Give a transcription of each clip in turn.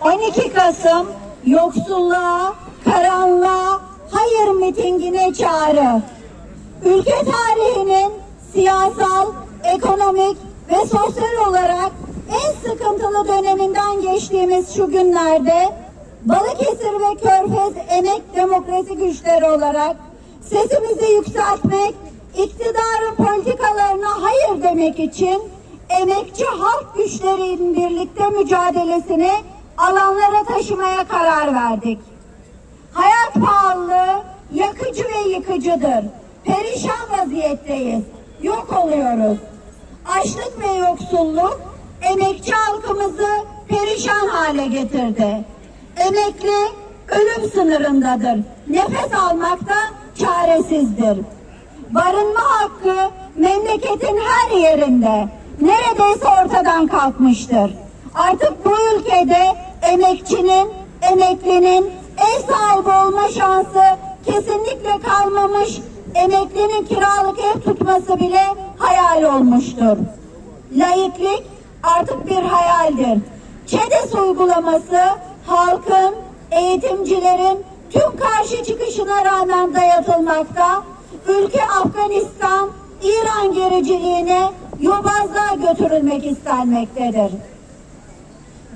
12 Kasım yoksulluğa, karanlığa, hayır mitingine çağrı. Ülke tarihinin siyasal, ekonomik ve sosyal olarak en sıkıntılı döneminden geçtiğimiz şu günlerde Balıkesir ve Körfez emek demokrasi güçleri olarak sesimizi yükseltmek, iktidarın politikalarına hayır demek için emekçi halk güçlerinin birlikte mücadelesini alanlara taşımaya karar verdik. Hayat pahalılığı yakıcı ve yıkıcıdır. Perişan vaziyetteyiz. Yok oluyoruz. Açlık ve yoksulluk emekçi halkımızı perişan hale getirdi. Emekli ölüm sınırındadır. Nefes almakta çaresizdir. Barınma hakkı memleketin her yerinde neredeyse ortadan kalkmıştır. Artık bu ülkede emekçinin, emeklinin ev sahibi olma şansı kesinlikle kalmamış. Emeklinin kiralık ev tutması bile hayal olmuştur. Laiklik artık bir hayaldir. ÇEDES uygulaması halkın, eğitimcilerin tüm karşı çıkışına rağmen dayatılmakta. Ülke Afganistan, İran gericiliğine yobazlığa götürülmek istenmektedir.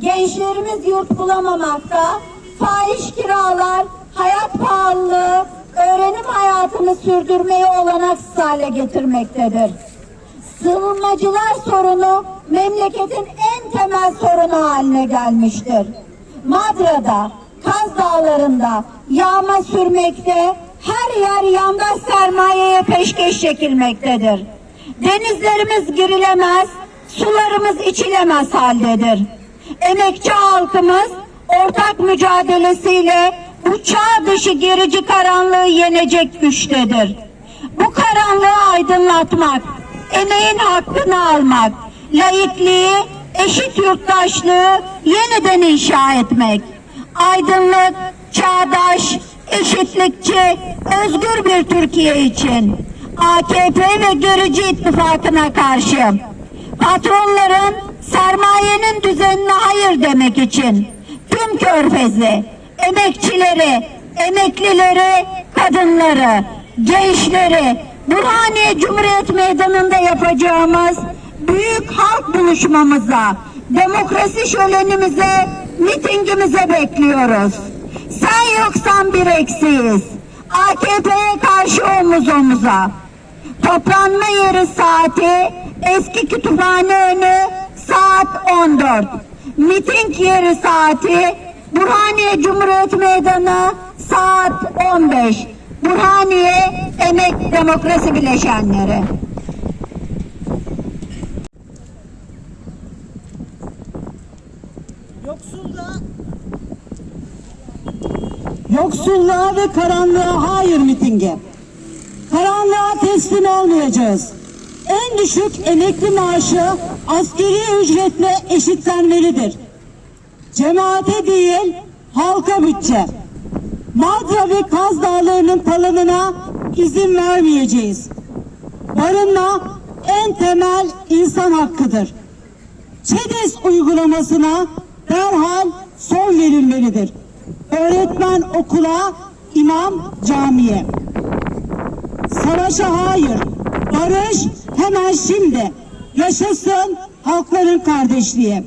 Gençlerimiz yurt bulamamakta, fahiş kiralar, hayat pahalılığı, öğrenim hayatını sürdürmeyi olanaksız hale getirmektedir. Sığınmacılar sorunu memleketin en temel sorunu haline gelmiştir. Madra'da, Kaz Dağları'nda yağma sürmekte, her yer yandaş sermayeye peşkeş çekilmektedir. Denizlerimiz girilemez, sularımız içilemez haldedir. Emekçi halkımız ortak mücadelesiyle bu çağ dışı gerici karanlığı yenecek güçtedir. Bu karanlığı aydınlatmak, emeğin hakkını almak, laikliği, eşit yurttaşlığı yeniden inşa etmek, aydınlık, çağdaş, eşitlikçi, özgür bir Türkiye için AKP ve Görücü ittifakına karşı patronların sermayenin düzenine hayır demek için tüm körfezi, emekçileri, emeklileri, kadınları, gençleri Burhaniye Cumhuriyet Meydanı'nda yapacağımız büyük halk buluşmamıza, demokrasi şölenimize, mitingimize bekliyoruz. Sen yoksan bir eksiyiz. AKP'ye karşı omuz omuza. Toplanma yeri saati eski kütüphane önü saat 14. Miting yeri saati Burhaniye Cumhuriyet Meydanı saat 15. Burhaniye Emek Demokrasi Bileşenleri. Yoksulluğa Yoksulluğa ve karanlığa hayır mitingi. Karanlığa teslim olmayacağız. En düşük emekli maaşı askeri ücretle eşitlenmelidir. Cemaate değil, halka bütçe. Madra ve Kaz Dağları'nın talanına izin vermeyeceğiz. Barınma en temel insan hakkıdır. ÇEDES uygulamasına derhal son verilmelidir. Öğretmen okula, imam camiye. Savaşa hayır, barış hemen şimdi. Yaşasın halkların kardeşliği.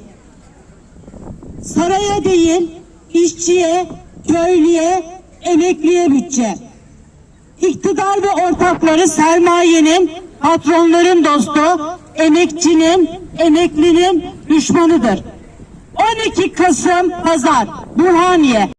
Saraya değil, işçiye, köylüye, emekliye bütçe. İktidar ve ortakları sermayenin, patronların dostu, emekçinin, emeklinin düşmanıdır. 12 Kasım Pazar, Burhaniye.